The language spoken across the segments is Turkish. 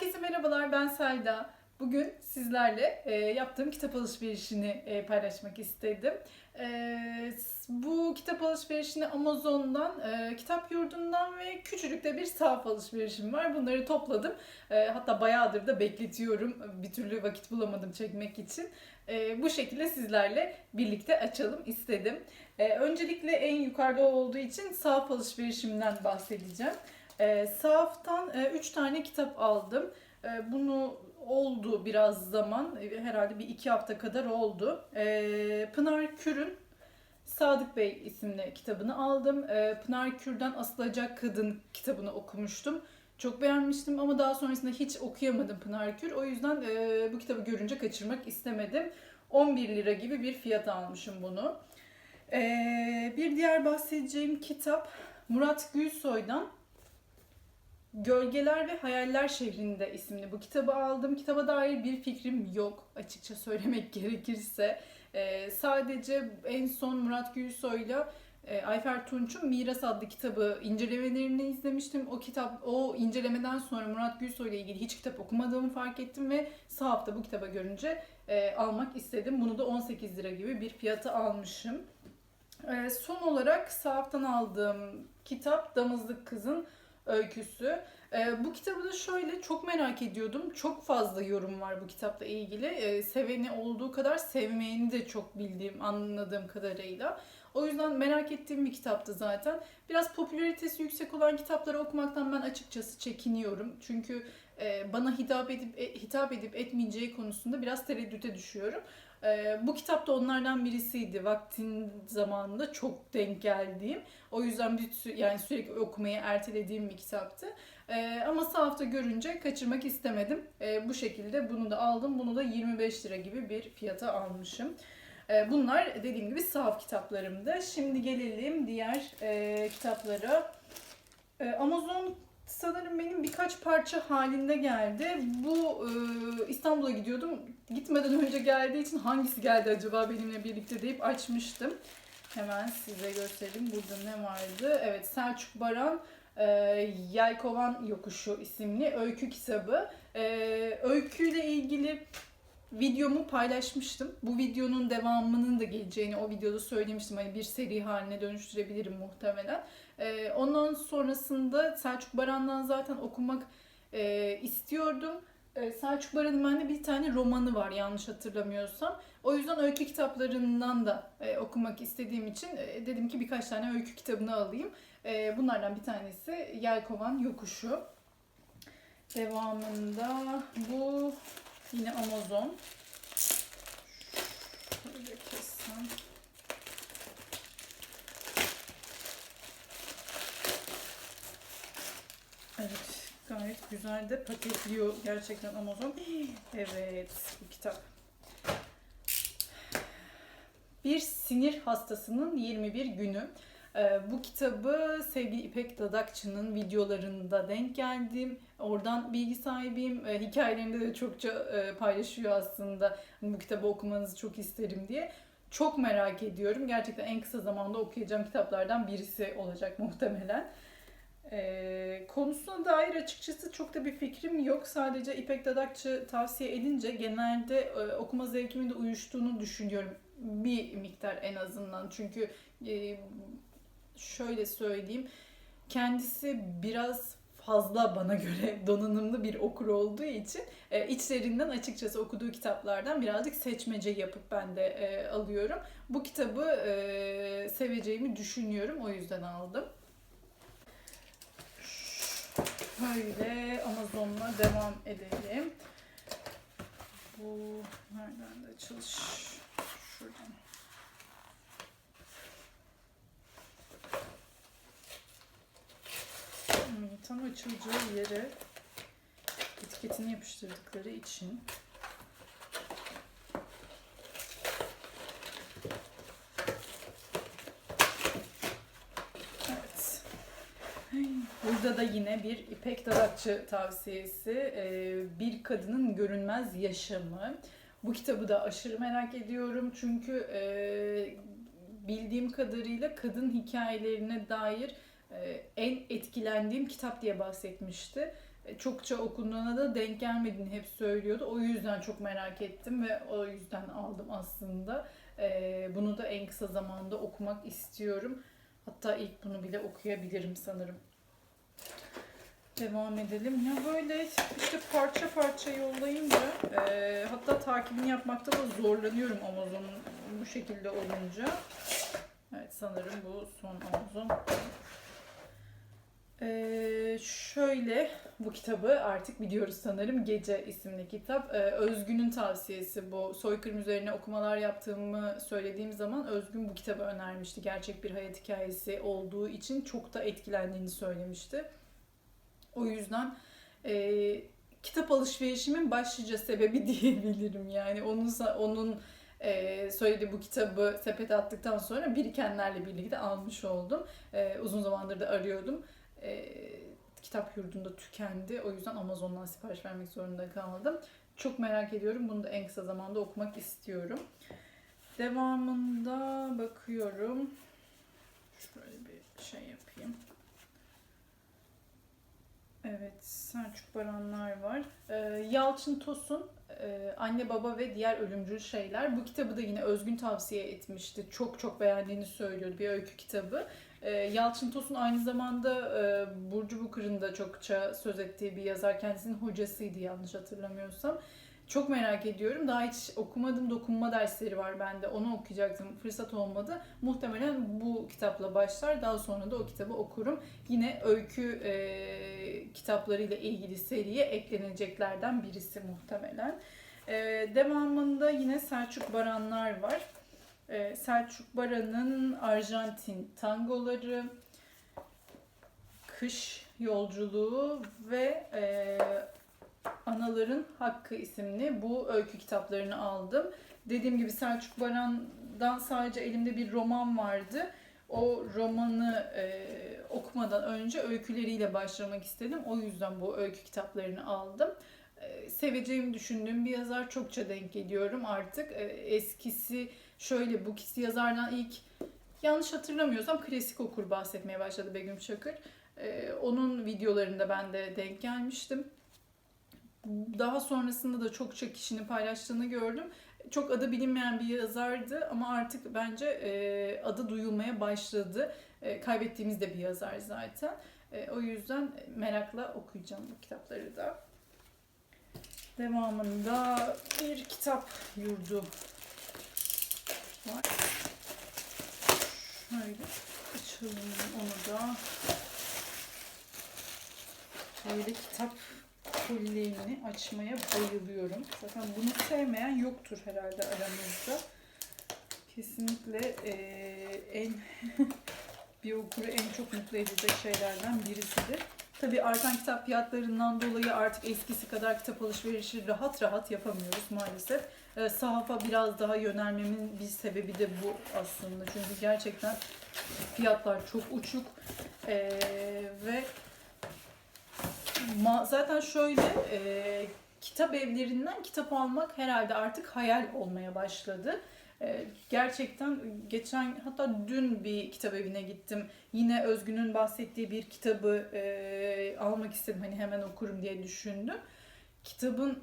Herkese merhabalar, ben Selda. Bugün sizlerle e, yaptığım kitap alışverişini e, paylaşmak istedim. E, bu kitap alışverişini Amazon'dan, e, kitap yurdundan ve küçücük de bir sahaf alışverişim var. Bunları topladım. E, hatta bayağıdır da bekletiyorum. Bir türlü vakit bulamadım çekmek için. E, bu şekilde sizlerle birlikte açalım istedim. E, öncelikle en yukarıda olduğu için sahaf alışverişimden bahsedeceğim. E, sahaftan 3 tane kitap aldım. E, bunu oldu biraz zaman. E, herhalde bir iki hafta kadar oldu. E, Pınar Kür'ün Sadık Bey isimli kitabını aldım. E, Pınar Kür'den Asılacak Kadın kitabını okumuştum. Çok beğenmiştim ama daha sonrasında hiç okuyamadım Pınar Kür. O yüzden e, bu kitabı görünce kaçırmak istemedim. 11 lira gibi bir fiyat almışım bunu. E, bir diğer bahsedeceğim kitap Murat Gülsoy'dan Gölgeler ve Hayaller Şehrinde isimli bu kitabı aldım. Kitaba dair bir fikrim yok açıkça söylemek gerekirse. Ee, sadece en son Murat Gülsoy'la e, Ayfer Tunç'un Miras adlı kitabı incelemelerini izlemiştim. O kitap, o incelemeden sonra Murat Gülsoy ile ilgili hiç kitap okumadığımı fark ettim ve sahafta bu kitaba görünce e, almak istedim. Bunu da 18 lira gibi bir fiyata almışım. E, son olarak sahaftan aldığım kitap Damızlık Kız'ın öyküsü. Ee, bu kitabı da şöyle çok merak ediyordum. Çok fazla yorum var bu kitapla ilgili. Ee, seveni olduğu kadar sevmeyeni de çok bildiğim, anladığım kadarıyla. O yüzden merak ettiğim bir kitaptı zaten. Biraz popülaritesi yüksek olan kitapları okumaktan ben açıkçası çekiniyorum. Çünkü e, bana hitap edip e, hitap edip etmeyeceği konusunda biraz tereddüte düşüyorum. E, bu kitap da onlardan birisiydi. Vaktin zamanında çok denk geldiğim. O yüzden bir yani sürekli okumayı ertelediğim bir kitaptı. Ee, ama sahafta görünce kaçırmak istemedim. Ee, bu şekilde bunu da aldım. Bunu da 25 lira gibi bir fiyata almışım. Bunlar dediğim gibi sahaf kitaplarımdı. Şimdi gelelim diğer e, kitaplara. Ee, Amazon sanırım benim birkaç parça halinde geldi. Bu e, İstanbul'a gidiyordum. Gitmeden önce geldiği için hangisi geldi acaba benimle birlikte deyip açmıştım. Hemen size göstereyim. Burada ne vardı? Evet Selçuk Baran e, Yelkovan Yokuşu isimli öykü kitabı. E, öyküyle ilgili videomu paylaşmıştım. Bu videonun devamının da geleceğini o videoda söylemiştim. Hani bir seri haline dönüştürebilirim muhtemelen. E, ondan sonrasında Selçuk Baran'dan zaten okumak e, istiyordum. E, Selçuk Baran'ın bende bir tane romanı var yanlış hatırlamıyorsam. O yüzden öykü kitaplarından da e, okumak istediğim için e, dedim ki birkaç tane öykü kitabını alayım. E, bunlardan bir tanesi Yelkovan Yokuşu. Devamında bu yine Amazon. Şöyle kessem. Evet, gayet güzel de paketliyor gerçekten Amazon. Evet, bu kitap. Bir sinir hastasının 21 günü. Ee, bu kitabı sevgili İpek Dadakçı'nın videolarında denk geldim. Oradan bilgi sahibiyim. Hikayelerinde de çokça e, paylaşıyor aslında. Bu kitabı okumanızı çok isterim diye. Çok merak ediyorum. Gerçekten en kısa zamanda okuyacağım kitaplardan birisi olacak muhtemelen. Ee, konusuna dair açıkçası çok da bir fikrim yok. Sadece İpek Dadakçı tavsiye edince genelde e, okuma zevkimin de uyuştuğunu düşünüyorum. Bir miktar en azından. Çünkü e, şöyle söyleyeyim. Kendisi biraz fazla bana göre donanımlı bir okur olduğu için e, içlerinden açıkçası okuduğu kitaplardan birazcık seçmece yapıp ben de e, alıyorum. Bu kitabı e, seveceğimi düşünüyorum. O yüzden aldım. Böyle Amazon'la devam edelim. Bu nereden de açılış? Şuradan. Tam açılacağı yere etiketini yapıştırdıkları için Evet. Burada da yine bir İpek Darakçı tavsiyesi. Ee, Bir Kadının Görünmez Yaşamı. Bu kitabı da aşırı merak ediyorum. Çünkü e, bildiğim kadarıyla kadın hikayelerine dair e, en etkilendiğim kitap diye bahsetmişti. e, çokça okunduğuna da denk gelmediğini hep söylüyordu. O yüzden çok merak ettim ve o yüzden aldım aslında. E, bunu da en kısa zamanda okumak istiyorum. Hatta ilk bunu bile okuyabilirim sanırım. Devam edelim. Ya böyle işte parça parça yollayınca e, hatta takibini yapmakta da zorlanıyorum Amazon'un bu şekilde olunca. Evet sanırım bu son Amazon. Ee, şöyle bu kitabı artık biliyoruz sanırım. Gece isimli kitap. Ee, Özgün'ün tavsiyesi bu. Soykırım üzerine okumalar yaptığımı söylediğim zaman Özgün bu kitabı önermişti. Gerçek bir hayat hikayesi olduğu için çok da etkilendiğini söylemişti. O yüzden e, kitap alışverişimin başlıca sebebi diyebilirim. Yani onun onun e, söylediği bu kitabı sepete attıktan sonra birikenlerle birlikte almış oldum. E, uzun zamandır da arıyordum. E, kitap yurdunda tükendi. O yüzden Amazon'dan sipariş vermek zorunda kaldım. Çok merak ediyorum. Bunu da en kısa zamanda okumak istiyorum. Devamında bakıyorum. Şöyle bir şey yapayım. Evet, Selçuk Baranlar var. Ee, Yalçın Tosun, e, Anne Baba ve Diğer Ölümcül Şeyler. Bu kitabı da yine Özgün tavsiye etmişti. Çok çok beğendiğini söylüyordu. Bir öykü kitabı. Ee, Yalçın Tosun aynı zamanda e, Burcu Bukır'ın da çokça söz ettiği bir yazar. Kendisinin hocasıydı yanlış hatırlamıyorsam. Çok merak ediyorum. Daha hiç okumadım. Dokunma dersleri var bende. Onu okuyacaktım. Fırsat olmadı. Muhtemelen bu kitapla başlar. Daha sonra da o kitabı okurum. Yine öykü e, kitaplarıyla ilgili seriye ekleneceklerden birisi muhtemelen. E, devamında yine Selçuk Baranlar var. E, Selçuk Baran'ın Arjantin tangoları, Kış Yolculuğu ve e, Anaların Hakkı isimli bu öykü kitaplarını aldım. Dediğim gibi Selçuk Baran'dan sadece elimde bir roman vardı. O romanı e, okumadan önce öyküleriyle başlamak istedim. O yüzden bu öykü kitaplarını aldım. E, seveceğimi düşündüğüm bir yazar çokça denk geliyorum artık. E, eskisi şöyle bu kisi yazardan ilk yanlış hatırlamıyorsam klasik okur bahsetmeye başladı Begüm Çakır. E, onun videolarında ben de denk gelmiştim daha sonrasında da çokça kişinin paylaştığını gördüm. Çok adı bilinmeyen bir yazardı ama artık bence e, adı duyulmaya başladı. E, kaybettiğimiz de bir yazar zaten. E, o yüzden merakla okuyacağım bu kitapları da. Devamında bir kitap yurdu var. Şöyle açalım onu da. Böyle kitap kolleğini açmaya bayılıyorum. Zaten bunu sevmeyen yoktur herhalde aramızda. Kesinlikle e, en bir okuru en çok mutlu edecek şeylerden birisidir. Tabii artan kitap fiyatlarından dolayı artık eskisi kadar kitap alışverişi rahat rahat yapamıyoruz maalesef. E, sahafa biraz daha yönelmemin bir sebebi de bu aslında. Çünkü gerçekten fiyatlar çok uçuk e, ve Ma- zaten şöyle e, kitap evlerinden kitap almak herhalde artık hayal olmaya başladı. E, gerçekten geçen hatta dün bir kitap evine gittim. Yine Özgün'ün bahsettiği bir kitabı e, almak istedim hani hemen okurum diye düşündüm. Kitabın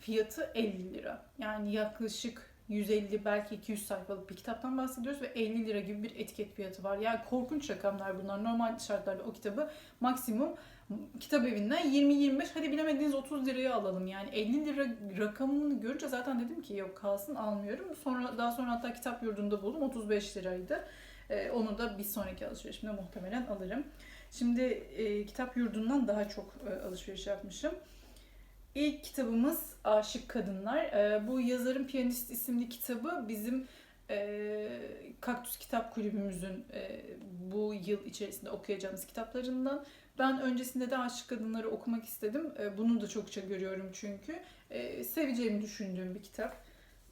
fiyatı 50 lira. Yani yaklaşık 150 belki 200 sayfalık bir kitaptan bahsediyoruz ve 50 lira gibi bir etiket fiyatı var. Yani korkunç rakamlar bunlar. Normal şartlarda o kitabı maksimum kitap evinden 20-25 hadi bilemediğiniz 30 liraya alalım. Yani 50 lira rakamını görünce zaten dedim ki yok kalsın almıyorum. Sonra daha sonra hatta kitap yurdunda buldum 35 liraydı. Ee, onu da bir sonraki alışverişimde muhtemelen alırım. Şimdi e, kitap yurdundan daha çok e, alışveriş yapmışım. İlk kitabımız Aşık Kadınlar. E, bu yazarın Piyanist isimli kitabı bizim e, Kaktüs Kitap Kulübümüzün e, bu yıl içerisinde okuyacağımız kitaplarından. Ben öncesinde de Aşık Kadınları okumak istedim. E, bunu da çokça görüyorum çünkü. Seveceğimi düşündüğüm bir kitap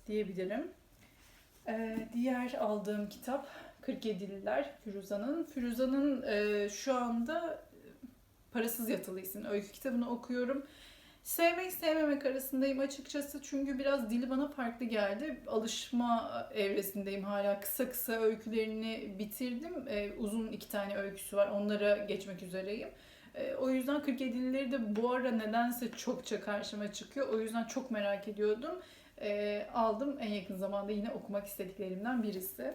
diyebilirim. Diğer aldığım kitap 47'liler Firuza'nın. Firuza'nın e, şu anda Parasız Yatılı isimli öykü kitabını okuyorum. Sevmek sevmemek arasındayım açıkçası çünkü biraz dili bana farklı geldi. Alışma evresindeyim hala. Kısa kısa öykülerini bitirdim. Ee, uzun iki tane öyküsü var. Onlara geçmek üzereyim. E, o yüzden 47'lileri de bu ara nedense çokça karşıma çıkıyor. O yüzden çok merak ediyordum. E, aldım en yakın zamanda yine okumak istediklerimden birisi.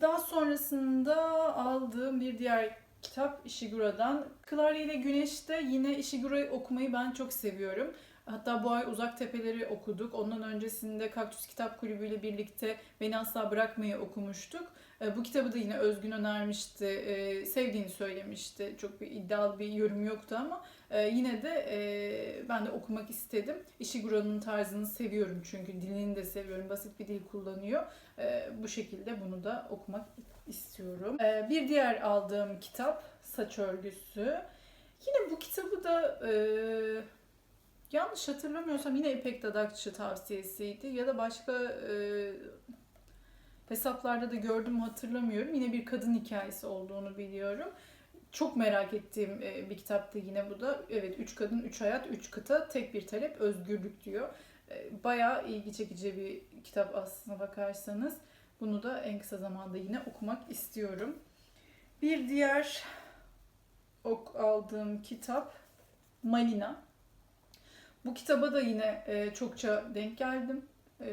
Daha sonrasında aldığım bir diğer kitap Ishigura'dan. Clarlie ile Güneş'te yine Ishigura'yı okumayı ben çok seviyorum. Hatta bu ay Uzak Tepeleri okuduk. Ondan öncesinde Kaktüs Kitap Kulübü ile birlikte Beni Asla Bırakmayı okumuştuk. E, Bu kitabı da yine Özgün önermişti. E, Sevdiğini söylemişti. Çok bir iddialı bir yorum yoktu ama e, yine de ben de okumak istedim. Ishigura'nın tarzını seviyorum çünkü dilini de seviyorum. Basit bir dil kullanıyor. Bu şekilde bunu da okumak istiyorum. Bir diğer aldığım kitap Saç Örgüsü. Yine bu kitabı da yanlış hatırlamıyorsam yine İpek Dadakçı tavsiyesiydi ya da başka e, hesaplarda da gördüm hatırlamıyorum. Yine bir kadın hikayesi olduğunu biliyorum. Çok merak ettiğim e, bir kitaptı yine bu da. Evet, üç kadın, üç hayat, üç kıta, tek bir talep, özgürlük diyor. E, Bayağı ilgi çekici bir kitap aslına bakarsanız. Bunu da en kısa zamanda yine okumak istiyorum. Bir diğer ok aldığım kitap Malina. Bu kitaba da yine e, çokça denk geldim. E,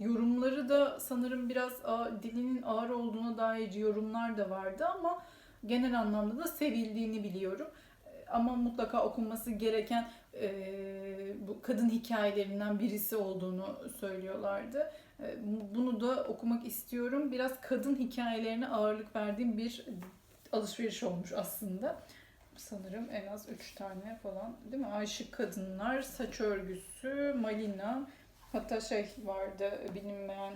yorumları da sanırım biraz a, dilinin ağır olduğuna dair yorumlar da vardı ama genel anlamda da sevildiğini biliyorum. E, Ama mutlaka okunması gereken e, bu kadın hikayelerinden birisi olduğunu söylüyorlardı. E, bunu da okumak istiyorum. Biraz kadın hikayelerine ağırlık verdiğim bir alışveriş olmuş aslında. Sanırım en az 3 tane falan değil mi? Aşık Kadınlar, Saç Örgüsü, Malina. Hatta şey vardı bilinmeyen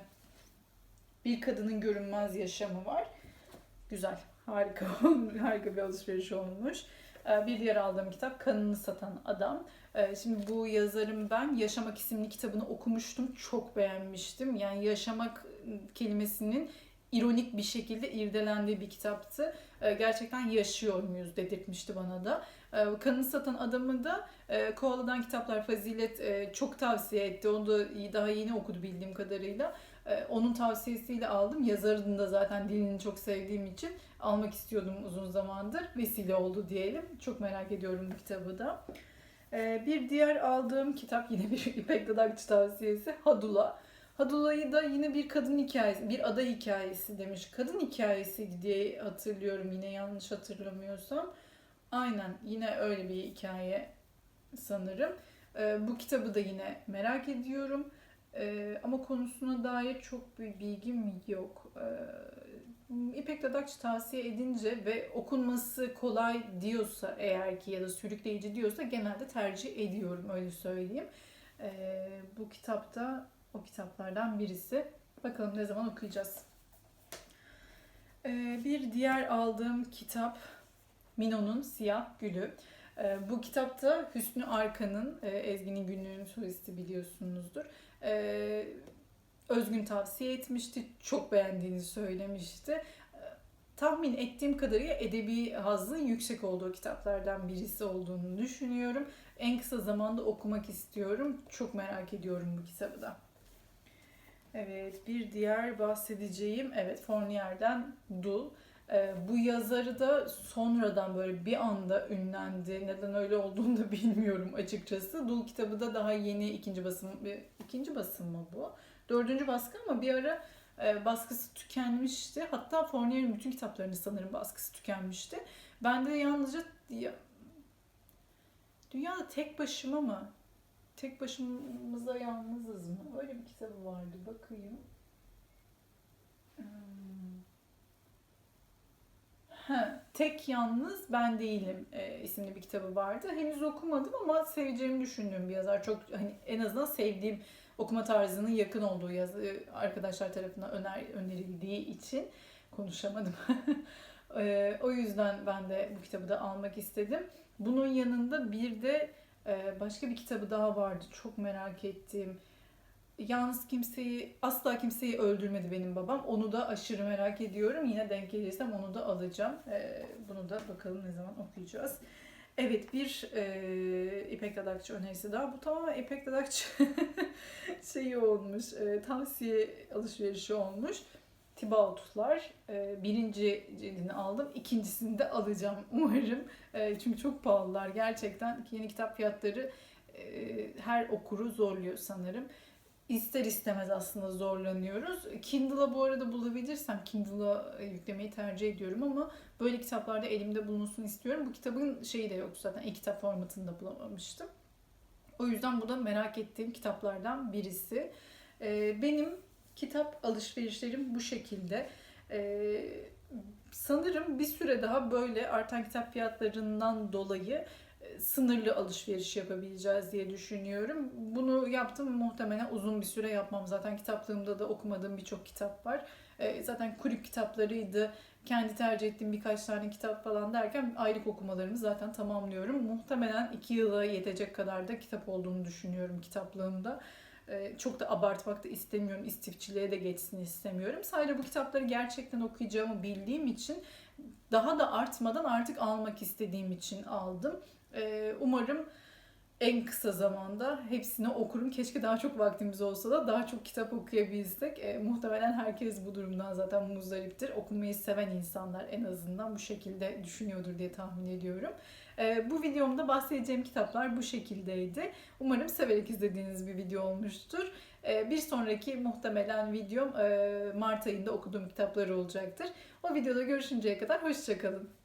Bir Kadının Görünmez Yaşamı var. Güzel. Harika. harika bir alışveriş olmuş. Ee, Bir diğer aldığım kitap Kanını Satan Adam. Ee, Şimdi bu yazarım ben Yaşamak isimli kitabını okumuştum. Çok beğenmiştim. Yani yaşamak kelimesinin ironik bir şekilde irdelendiği bir kitaptı. Ee, Gerçekten yaşıyor muyuz dedirtmişti bana da. Ee, Kanını Satan Adamı da e, Koala'dan Kitaplar Fazilet e, çok tavsiye etti. Onu da daha yeni okudu bildiğim kadarıyla. E, Onun tavsiyesiyle aldım. Yazarını da zaten dilini çok sevdiğim için almak istiyordum uzun zamandır. Vesile oldu diyelim. Çok merak ediyorum bu kitabı da. Ee, Bir diğer aldığım kitap yine bir İpek Dadakçı tavsiyesi Hadula. Hadula'yı da yine bir kadın hikayesi, bir ada hikayesi demiş. Kadın hikayesiydi diye hatırlıyorum yine yanlış hatırlamıyorsam. Aynen yine öyle bir hikaye sanırım. Ee, bu kitabı da yine merak ediyorum. Ee, ama konusuna dair çok bir bilgim yok. Ee, İpek Dadakçı tavsiye edince ve okunması kolay diyorsa eğer ki ya da sürükleyici diyorsa genelde tercih ediyorum öyle söyleyeyim. Ee, bu kitapta o kitaplardan birisi. Bakalım ne zaman okuyacağız. Ee, bir diğer aldığım kitap Mino'nun Siyah Gülü. Ee, bu kitapta Hüsnü Arkan'ın, e, Ezgi'nin günlüğünün solisti biliyorsunuzdur. Ee, Özgün tavsiye etmişti, çok beğendiğini söylemişti. Tahmin ettiğim kadarıyla edebi hazzın yüksek olduğu kitaplardan birisi olduğunu düşünüyorum. En kısa zamanda okumak istiyorum. Çok merak ediyorum bu kitabı da. Evet, bir diğer bahsedeceğim, evet Fournier'den Dul. Ee, bu yazarı da sonradan böyle bir anda ünlendi. Neden öyle olduğunu da bilmiyorum açıkçası. Dul kitabı da daha yeni ikinci basım, ikinci basım mı bu? Dördüncü baskı ama bir ara e, baskısı tükenmişti. Hatta Fournier'in bütün kitaplarının sanırım baskısı tükenmişti. Ben de yalnızca ya, Dünyada tek başıma mı? Tek başımıza yalnızız mı? Öyle bir kitabı vardı. Bakayım. Hmm. Ha, Tek Yalnız Ben Değilim e, isimli bir kitabı vardı. Henüz okumadım ama seveceğimi düşündüğüm bir yazar. Çok hani en azından sevdiğim okuma tarzının yakın olduğu yazı arkadaşlar tarafından öner, önerildiği için konuşamadım. E, o yüzden ben de bu kitabı da almak istedim. Bunun yanında bir de e, başka bir kitabı daha vardı. Çok merak ettiğim. Yalnız kimseyi, asla kimseyi öldürmedi benim babam. Onu da aşırı merak ediyorum. Yine denk gelirsem onu da alacağım. E, bunu da bakalım ne zaman okuyacağız. Evet bir e, İpek Dadakçı önerisi daha. Bu tamamen İpek Dadakçı şeyi olmuş. e, tavsiye alışverişi olmuş. Thibaut'lar. E, birinci cildini aldım. İkincisini de alacağım umarım. E, çünkü çok pahalılar gerçekten. Yeni kitap fiyatları e, her okuru zorluyor sanırım. İster istemez aslında zorlanıyoruz. Kindle'a bu arada bulabilirsem Kindle'a e, yüklemeyi tercih ediyorum ama böyle kitaplarda elimde bulunsun istiyorum. Bu kitabın şeyi de yoktu zaten. E-kitap formatında bulamamıştım. O yüzden bu da merak ettiğim kitaplardan birisi. Ee, benim kitap alışverişlerim bu şekilde. Ee, sanırım bir süre daha böyle artan kitap fiyatlarından dolayı e, sınırlı alışveriş yapabileceğiz diye düşünüyorum. Bunu yaptım muhtemelen uzun bir süre yapmam. Zaten kitaplığımda da okumadığım birçok kitap var. Ee, zaten kulüp kitaplarıydı. Kendi tercih ettiğim birkaç tane kitap falan derken aylık okumalarımı zaten tamamlıyorum. Muhtemelen iki yıla yetecek kadar da kitap olduğunu düşünüyorum kitaplığımda. Ee, çok da abartmak da istemiyorum. istifçiliğe de geçsin istemiyorum. Sadece bu kitapları gerçekten okuyacağımı bildiğim için daha da artmadan artık almak istediğim için aldım. Ee, umarım en kısa zamanda hepsini okurum. Keşke daha çok vaktimiz olsa da daha çok kitap okuyabilsek. E, muhtemelen herkes bu durumdan zaten muzdariptir. Okumayı seven insanlar en azından bu şekilde düşünüyordur diye tahmin ediyorum. E, bu videomda bahsedeceğim kitaplar bu şekildeydi. Umarım severek izlediğiniz bir video olmuştur. E, bir sonraki muhtemelen videom e, Mart ayında okuduğum kitaplar olacaktır. O videoda görüşünceye kadar hoşçakalın.